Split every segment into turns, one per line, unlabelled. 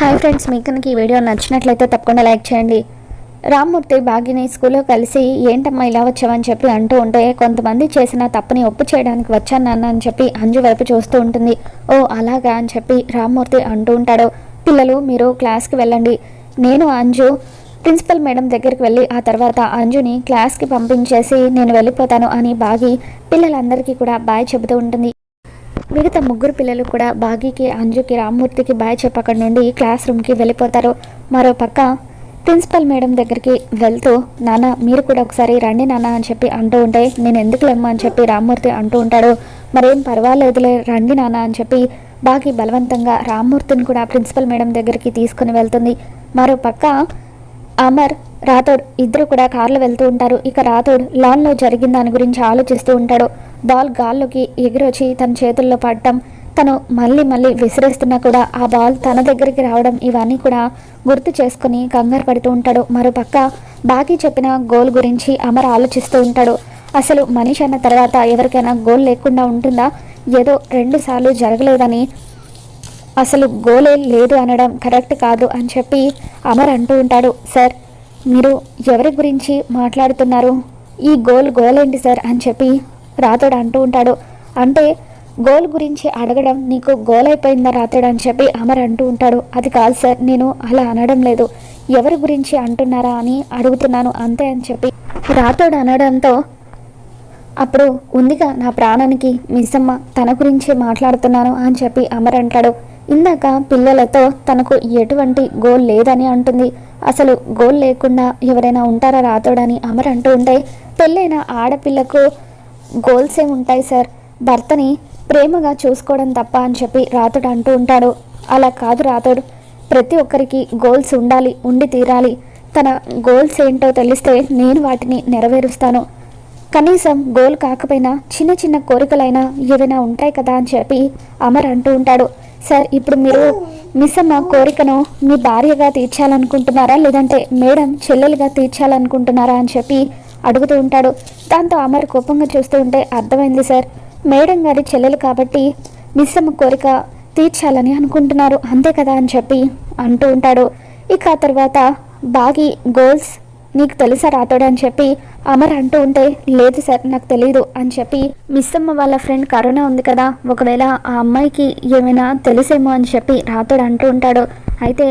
Hi friends మీకు కనుక ఈ వీడియో నచ్చినట్లయితే తప్పకుండా లైక్ చేయండి. రామ్మూర్తి భాగ్యని స్కూల్లో కలిసి ఏంటమ్మా ఇలా వచ్చావని చెప్పి అంటూ ఉంటే కొంతమంది చేసిన తప్పుని ఒప్పు చేయడానికి వచ్చాను నాన్న అని చెప్పి అంజు వైపు చూస్తూ ఉంటుంది. ఓ అలాగా అని చెప్పి రామ్మూర్తి అంటూ ఉంటాడు. పిల్లలు మీరు క్లాస్కి వెళ్ళండి. నేను అంజు ప్రిన్సిపల్ మేడం దగ్గరికి వెళ్ళి ఆ తర్వాత అంజుని క్లాస్కి పంపించేసి నేను వెళ్ళిపోతాను అని బాగి పిల్లలందరికీ కూడా బాయ్ చెబుతూ ఉంటుంది. మిగతా ముగ్గురు పిల్లలు కూడా బాగీకి అంజుకి రామ్మూర్తికి బాయ్ చెప్పి నుండి క్లాస్ రూమ్కి వెళ్ళిపోతారు. మరో పక్క ప్రిన్సిపల్ మేడం దగ్గరికి వెళ్తూ నాన్న మీరు కూడా ఒకసారి రండి నాన్న అని చెప్పి అంటూ ఉంటే నేను ఎందుకు లేమ్మా అని చెప్పి రామ్మూర్తి అంటూ ఉంటాడు. మరేం పర్వాలేదులే రండి నాన్న అని చెప్పి బాగి బలవంతంగా రామ్మూర్తిని కూడా ప్రిన్సిపల్ మేడం దగ్గరికి తీసుకుని వెళ్తుంది. మరో పక్క అమర్ రాథోడ్ ఇద్దరు కూడా కార్లో వెళ్తూ ఉంటారు. ఇక రాథోడ్ లాన్లో జరిగిన దాని గురించి ఆలోచిస్తూ ఉంటాడు. బాల్ గాల్లోకి ఎగిరొచ్చి తన చేతుల్లో పడటం తను మళ్ళీ మళ్ళీ విసిరేస్తున్నా కూడా ఆ బాల్ తన దగ్గరికి రావడం ఇవన్నీ కూడా గుర్తు చేసుకుని కంగారు పడుతూ ఉంటాడు. మరోపక్క బాకీ చెప్పిన గోల్ గురించి అమర్ ఆలోచిస్తూ ఉంటాడు. అసలు మనిషి అన్న తర్వాత ఎవరికైనా గోల్ లేకుండా ఉంటుందా? ఏదో రెండు సార్లు జరగలేదని అసలు గోలే లేదు అనడం కరెక్ట్ కాదు అని చెప్పి అమర్ అంటూ ఉంటాడు. సార్ మీరు ఎవరి గురించి మాట్లాడుతున్నారు? ఈ గోల్ గోల్ ఏంటి సార్? అని చెప్పి రాతోడు అంటూ ఉంటాడు. అంటే గోల్ గురించి అడగడం నీకు గోల్ అయిపోయిందా రాతోడు అని చెప్పి అమర్ అంటూ ఉంటాడు. అది కాదు సార్ నేను అలా అనడం లేదు. ఎవరి గురించి అంటున్నారా అని అడుగుతున్నాను అంతే అని చెప్పి రాతోడు అనడంతో అప్పుడు ఉందిగా నా ప్రాణానికి మిస్సమ్మ తన గురించే మాట్లాడుతున్నాను అని చెప్పి అమర్ అంటాడు. ఇందాక పిల్లలతో తనకు ఎటువంటి గోల్ లేదని అంటుంది. అసలు గోల్ లేకుండా ఎవరైనా ఉంటారా రాతోడని అమర్ అంటూ ఉంటే పెళ్ళైన ఆడపిల్లకు గోల్స్ ఏ ఉంటాయి సార్? భర్తని ప్రేమగా చూసుకోవడం తప్ప అని చెప్పి రాతోడు అంటూ ఉంటాడు. అలా కాదు రాతోడు ప్రతి ఒక్కరికి గోల్స్ ఉండాలి ఉండి తీరాలి. తన గోల్స్ ఏంటో తెలిస్తే నేను వాటిని నెరవేరుస్తాను. కనీసం గోల్ కాకపోయినా చిన్న చిన్న కోరికలైనా ఏవైనా ఉంటాయి కదా అని చెప్పి అమర్ అంటూ ఉంటాడు. సార్ ఇప్పుడు మీరు మిస్ అమ్మ కోరికను మీ భార్యగా తీర్చాలనుకుంటున్నారా? లేదంటే మేడం చెల్లెలుగా తీర్చాలనుకుంటున్నారా అని చెప్పి అడుగుతూ ఉంటాడు. దాంతో అమర్ కోపంగా చూస్తూ ఉంటే అర్థమైంది సార్. మేడం గారి చెల్లెలు కాబట్టి మిస్ అమ్మ కోరిక తీర్చాలని అనుకుంటున్నారు. అంతే కదా అని చెప్పి అంటూ ఉంటాడు. ఇక ఆ తర్వాత బాగి గోల్స్ నీకు తెలుసా రాతోడు అని చెప్పి అమర్ అంటూ ఉంటే లేదు సార్ నాకు తెలియదు అని చెప్పి మిస్ అమ్మ వాళ్ళ ఫ్రెండ్ కరోనా ఉంది కదా ఒకవేళ ఆ అమ్మాయికి ఏమైనా తెలిసేమో అని చెప్పి రాతోడు అంటూ ఉంటాడు. అయితే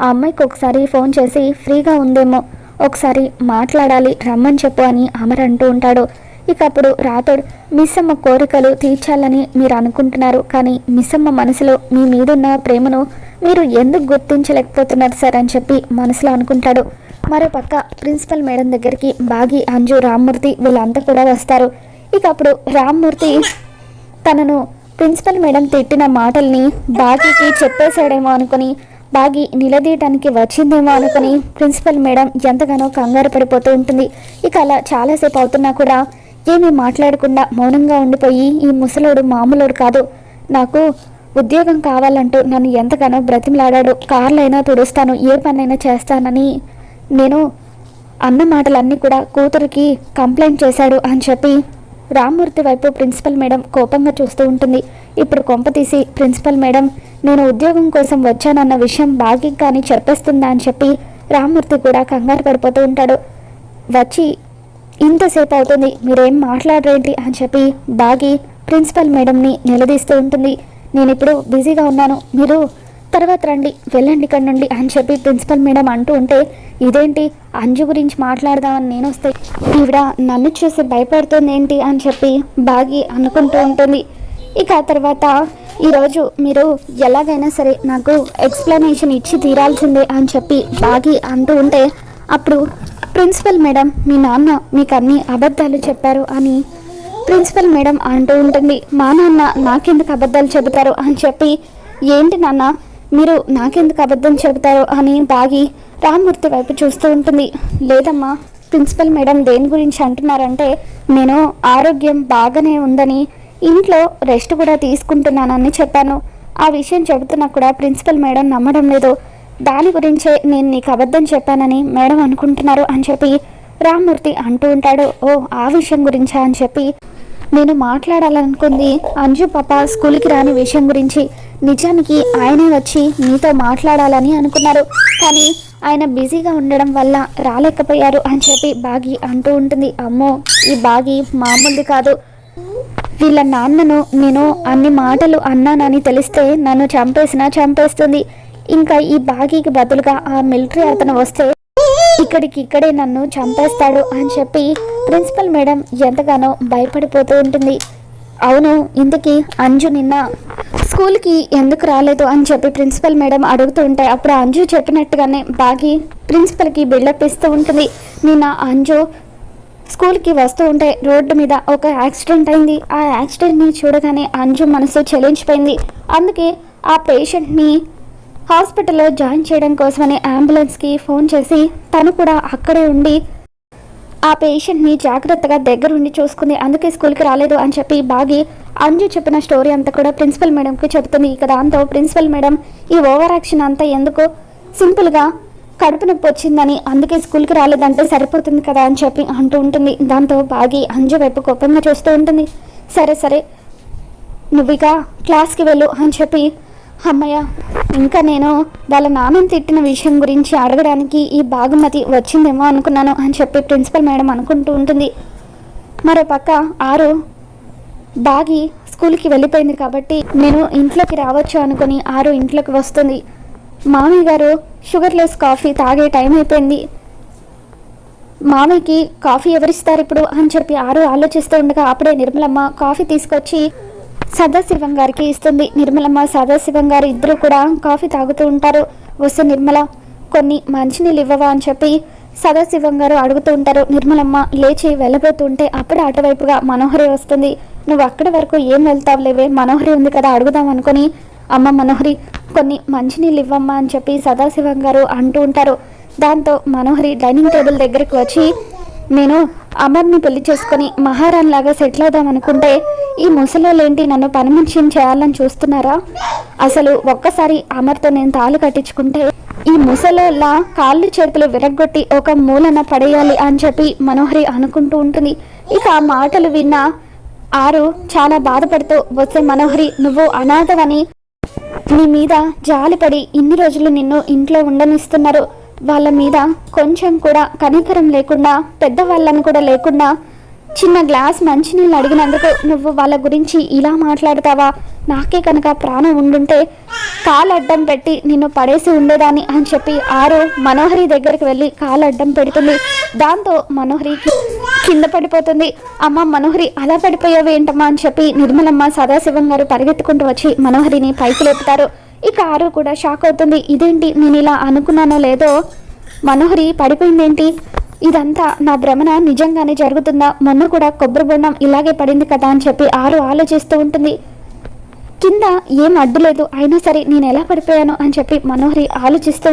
ఆ అమ్మాయికి ఒకసారి ఫోన్ చేసి ఫ్రీగా ఉందేమో ఒకసారి మాట్లాడాలి రమ్మని చెప్పు అని అమర్ అంటూ ఉంటాడు. ఇక అప్పుడు రాతోడు మిస్ అమ్మ కోరికలు తీర్చాలని మీరు అనుకుంటున్నారు కానీ మిస్ అమ్మ మనసులో మీ మీదున్న ప్రేమను మీరు ఎందుకు గుర్తించలేకపోతున్నారు సార్ అని చెప్పి మనసులో అనుకుంటాడు. మరోపక్క ప్రిన్సిపల్ మేడం దగ్గరికి బాగి అంజు రామ్మూర్తి వీళ్ళంతా కూడా వస్తారు. ఇక అప్పుడు రామ్మూర్తి తనను ప్రిన్సిపల్ మేడం తిట్టిన మాటల్ని బాగీకి చెప్పేశాడేమో అనుకుని బాగి నిలదీయటానికి వచ్చిందేమో అనుకుని ప్రిన్సిపల్ మేడం ఎంతగానో కంగారు పడిపోతూ ఉంటుంది. ఇక అలా చాలాసేపు అవుతున్నా కూడా ఏమీ మాట్లాడకుండా మౌనంగా ఉండిపోయి ఈ ముసలోడు మామూలోడు కాదు. నాకు ఉద్యోగం కావాలంటూ నన్ను ఎంతగానో బ్రతిమలాడాడు. కార్లైనా తుడుస్తాను ఏ పనైనా చేస్తానని నేను అన్న మాటలన్నీ కూడా కూతురికి కంప్లైంట్ చేశాడు అని చెప్పి రామ్మూర్తి వైపు ప్రిన్సిపల్ మేడం కోపంగా చూస్తూ ఉంటుంది. ఇప్పుడు కొంప తీసి ప్రిన్సిపల్ మేడం నేను ఉద్యోగం కోసం వచ్చానన్న విషయం బాగి కానీ చెప్పేస్తుందా? అని చెప్పి రామ్మూర్తి కూడా కంగారు పడిపోతూ ఉంటాడు. వచ్చి ఇంతసేపు అవుతుంది మీరేం మాట్లాడరేంటి? అని చెప్పి బాగి ప్రిన్సిపల్ మేడంని నిలదీస్తూ ఉంటుంది. నేను ఇప్పుడు బిజీగా ఉన్నాను మీరు తర్వాత రండి వెళ్ళండి ఇక్కడ నుండి అని చెప్పి ప్రిన్సిపల్ మేడం అంటూ ఉంటే ఇదేంటి? అంజు గురించి మాట్లాడదామని నేను వస్తే ఈవిడ నన్ను చూసి భయపడుతుంది ఏంటి అని చెప్పి బాగి అనుకుంటూ ఉంటుంది. ఇక తర్వాత ఈరోజు మీరు ఎలాగైనా సరే నాకు ఎక్స్ప్లెనేషన్ ఇచ్చి తీరాల్సిందే అని చెప్పి బాగి అంటూ ఉంటే అప్పుడు ప్రిన్సిపల్ మేడం మీ నాన్న మీకు అన్ని అబద్ధాలు చెప్పారు అని ప్రిన్సిపల్ మేడం అంటూ ఉంటుంది. మా నాన్న నాకెందుకు అబద్ధాలు చెబుతారు? అని చెప్పి ఏంటి నాన్న? మీరు నాకెందుకు అబద్ధం చెబుతారు అని బాగి రామ్మూర్తి వైపు చూస్తూ ఉంటుంది. లేదమ్మా ప్రిన్సిపల్ మేడం దేని గురించి అంటున్నారంటే నేను ఆరోగ్యం బాగానే ఉందని ఇంట్లో రెస్ట్ కూడా తీసుకుంటున్నానని చెప్పాను. ఆ విషయం చెబుతున్నా కూడా ప్రిన్సిపల్ మేడం నమ్మడం లేదు. దాని గురించే నేను నీకు అబద్ధం చెప్పానని మేడం అనుకుంటున్నారు అని చెప్పి రామ్మూర్తి అంటూ ఉంటాడు. ఓ ఆ విషయం గురించా అని చెప్పి నేను మాట్లాడాలనుకుంది అంజు పాప స్కూల్కి రాని విషయం గురించి. నిజానికి ఆయనే వచ్చి నీతో మాట్లాడాలని అనుకున్నారు. కానీ ఆయన బిజీగా ఉండడం వల్ల రాలేకపోయారు అని చెప్పి బాగి అంటూ ఉంటుంది. అమ్మో ఈ బాగి మామూలుది కాదు. వీళ్ళ నాన్నను నేను అన్ని మాటలు అన్నానని తెలిస్తే నన్ను చంపేసినా చంపేస్తుంది. ఇంకా ఈ బాగీకి బదులుగా ఆ మిలిటరీ అతను వస్తే ఇక్కడికి ఇక్కడే నన్ను చంపేస్తాడు అని చెప్పి ప్రిన్సిపల్ మేడం ఎంతగానో భయపడిపోతూ ఉంటుంది. అవును ఇంతకీ అంజు నిన్న స్కూల్కి ఎందుకు రాలేదు అని చెప్పి ప్రిన్సిపల్ మేడం అడుగుతూ ఉంటే అప్పుడు అంజు చెప్పినట్టుగానే బాగి ప్రిన్సిపల్కి బిల్డప్ ఇస్తూ ఉంటుంది. నిన్న అంజు స్కూల్కి వస్తూ ఉంటే రోడ్డు మీద ఒక యాక్సిడెంట్ అయింది. ఆ యాక్సిడెంట్ని చూడగానే అంజు మనసు చెలించిపోయింది. అందుకే ఆ పేషెంట్ని హాస్పిటల్లో జాయిన్ చేయడం కోసమని అంబులెన్స్కి ఫోన్ చేసి తను కూడా అక్కడే ఉండి ఆ పేషెంట్ని జాగ్రత్తగా దగ్గరుండి చూసుకుంది అందుకే స్కూల్కి రాలేదు అని చెప్పి బాగి అంజు చెప్పిన స్టోరీ అంతా కూడా ప్రిన్సిపల్ మేడంకి చెబుతుంది. ఇక దాంతో ప్రిన్సిపల్ మేడం ఈ ఓవర్ యాక్షన్ అంతా ఎందుకు సింపుల్గా కడుపు నొప్పి వచ్చిందని అందుకే స్కూల్కి రాలేదంటే సరిపోతుంది కదా అని చెప్పి అంటూ ఉంటుంది. దాంతో బాగి అంజు వైపు కోపంగా చూస్తూ ఉంటుంది. సరే సరే నువ్వు ఇక క్లాస్కి వెళ్ళు అని చెప్పి అమ్మయ్య ఇంకా నేను వాళ్ళ నాన్నని తిట్టిన విషయం గురించి అడగడానికి ఈ బాగుమతి వచ్చిందేమో అనుకున్నాను అని చెప్పి ప్రిన్సిపల్ మేడం అనుకుంటూ ఉంటుంది. మరో పక్క ఆరు బాగి స్కూల్కి వెళ్ళిపోయింది కాబట్టి నేను ఇంట్లోకి రావచ్చు అనుకుని ఆరు ఇంట్లోకి వస్తుంది. మామయ్య గారు షుగర్లెస్ కాఫీ తాగే టైం అయిపోయింది. మామయ్యకి కాఫీ ఎవరిస్తారు ఇప్పుడు అని చెప్పి ఆరు ఆలోచిస్తూ ఉండగా అప్పుడే నిర్మలమ్మ కాఫీ తీసుకొచ్చి సదాశివం గారికి ఇస్తుంది. నిర్మలమ్మ సదాశివం గారు ఇద్దరు కూడా కాఫీ తాగుతూ ఉంటారు. వస్తే నిర్మల కొన్ని మంచినీళ్ళు ఇవ్వవా? అని చెప్పి సదాశివం గారు అడుగుతూ ఉంటారు. నిర్మలమ్మ లేచి వెళ్ళబోతుంటే అప్పుడు అటువైపుగా మనోహరి వస్తుంది. నువ్వు అక్కడి వరకు ఏం వెళ్తావు లేవే మనోహరి ఉంది కదా అడుగుదాం అనుకుని అమ్మ మనోహరి కొన్ని మంచినీళ్ళు ఇవ్వమ్మా అని చెప్పి సదాశివం గారు అంటూ ఉంటారు. దాంతో మనోహరి డైనింగ్ టేబుల్ దగ్గరికి వచ్చి నేను అమర్ని పెళ్ళి చేసుకొని మహారాణి లాగా సెటిల్ అవుదాం అనుకుంటే ఈ ముసలోళ్ళేంటి నన్ను పని చేయాలని చూస్తున్నారా? అసలు ఒక్కసారి అమర్తో నేను తాళి కట్టించుకుంటే ఈ ముసలోళ్ళ కాళ్ళు చేతులు విరగొట్టి ఒక మూలన పడేయాలి అని చెప్పి మనోహరి అనుకుంటూ ఉంటుంది. ఇక ఆ మాటలు విన్న ఆరు చాలా బాధపడుతూ వచ్చే మనోహరి నువ్వు అనాథవని. నీ మీద జాలిపడి ఇన్ని రోజులు నిన్ను ఇంట్లో ఉండనిస్తున్నారు. వాళ్ళ మీద కొంచెం కూడా కనికరం లేకుండా పెద్దవాళ్ళని కూడా లేకుండా చిన్న గ్లాస్ మంచినీళ్ళు అడిగినందుకు నువ్వు వాళ్ళ గురించి ఇలా మాట్లాడతావా? నాకే కనుక ప్రాణం ఉండుంటే కాలు అడ్డం పెట్టి నిన్ను పడేసి ఉండేదాన్ని అని చెప్పి ఆరు మనోహరి దగ్గరికి వెళ్ళి కాలు అడ్డం పెడుతుంది. దాంతో మనోహరి కింద పడిపోతుంది. అమ్మ మనోహరి అలా పడిపోయావు ఏంటమ్మా అని చెప్పి నిర్మలమ్మ సదాశివం గారు పరిగెత్తుకుంటూ వచ్చి మనోహరిని పైకి లేపుతారు. ఇక ఆరు కూడా షాక్ అవుతుంది. ఇదేంటి నేను ఇలా అనుకున్నానో లేదో మనోహరి పడిపోయిందేంటి? ఇదంతా నా భ్రమణ నిజంగానే జరుగుతుందా? మొన్న కూడా కొబ్బరి బొండం ఇలాగే పడింది కదా అని చెప్పి ఆరు ఆలోచిస్తూ ఉంటుంది. కింద ఏం అడ్డు లేదు. అయినా సరే నేను ఎలా పడిపోయాను అని చెప్పి మనోహరి ఆలోచిస్తూ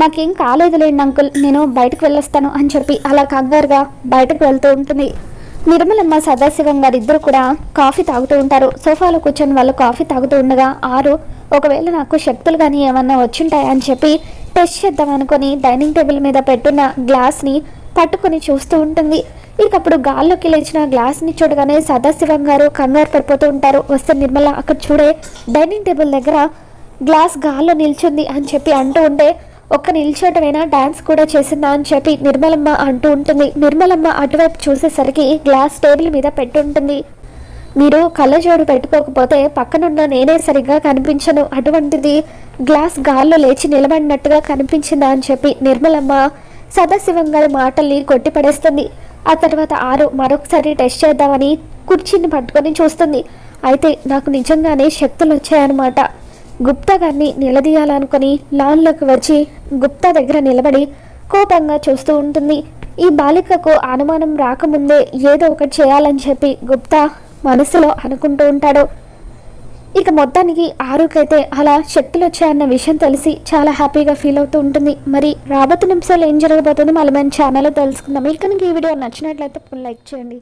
నాకేం కాలేదులేండి అంకుల్. నేను బయటకు వెళ్ళొస్తాను అని చెప్పి అలా కంగారుగా బయటకు వెళ్తూ ఉంటుంది. నిర్మలమ్మ సదాశివం గారు ఇద్దరు కూడా కాఫీ తాగుతూ ఉంటారు. సోఫాలో కూర్చొని వాళ్ళు కాఫీ తాగుతూ ఉండగా ఆరు ఒకవేళ నాకు శక్తులు కానీ ఏమన్నా వచ్చుంటాయా అని చెప్పి టెస్ట్ చేద్దాం అనుకొని డైనింగ్ టేబుల్ మీద పెట్టున్న గ్లాస్ని పట్టుకొని చూస్తూ ఉంటుంది. ఇకప్పుడు గాల్లోకి లేచిన గ్లాస్ని చూడగానే సదాశివం గారు కంగారు పడిపోతూ ఉంటారు. వస్తే నిర్మల అక్కడ చూడే డైనింగ్ టేబుల్ దగ్గర గ్లాస్ గాల్లో నిల్చుంది అని చెప్పి అంటూ ఉంటే ఒక్క నిల్చోటమైనా? డాన్స్ కూడా చేసిందా? అని చెప్పి నిర్మలమ్మ అంటూ ఉంటుంది. నిర్మలమ్మ అటువైపు చూసేసరికి గ్లాస్ టేబుల్ మీద పెట్టుంటుంది. మీరు కళ్ళజోడు పెట్టుకోకపోతే పక్కనున్న నేనే సరిగ్గా కనిపించను. అటువంటిది గ్లాస్ గాల్లో లేచి నిలబడినట్టుగా కనిపించిందా అని చెప్పి నిర్మలమ్మ సదాశివం గారి మాటల్ని కొట్టిపడేస్తుంది. ఆ తర్వాత ఆరు మరొకసారి టెస్ట్ చేద్దామని కుర్చీని పట్టుకొని చూస్తుంది. అయితే నాకు నిజంగానే శక్తులు వచ్చాయన్నమాట. గుప్తా గారిని నిలదీయాలనుకుని లాన్లోకి వచ్చి గుప్తా దగ్గర నిలబడి కోపంగా చూస్తూ ఉంటుంది. ఈ బాలికకు అనుమానం రాకముందే ఏదో ఒకటి చేయాలని చెప్పి గుప్తా మనసులో అనుకుంటూ ఉంటాడు. ఇక మొత్తానికి ఆరుకైతే అలా శక్తులు వచ్చాయన్న విషయం తెలిసి చాలా హ్యాపీగా ఫీల్ అవుతూ ఉంటుంది. మరి రాబోతున్న నిమిషాలు ఏం జరగబోతుందో మళ్ళీ మన ఛానల్లో తెలుసుకుందాం. ఇక ఈ వీడియో నచ్చినట్లయితే లైక్ చేయండి.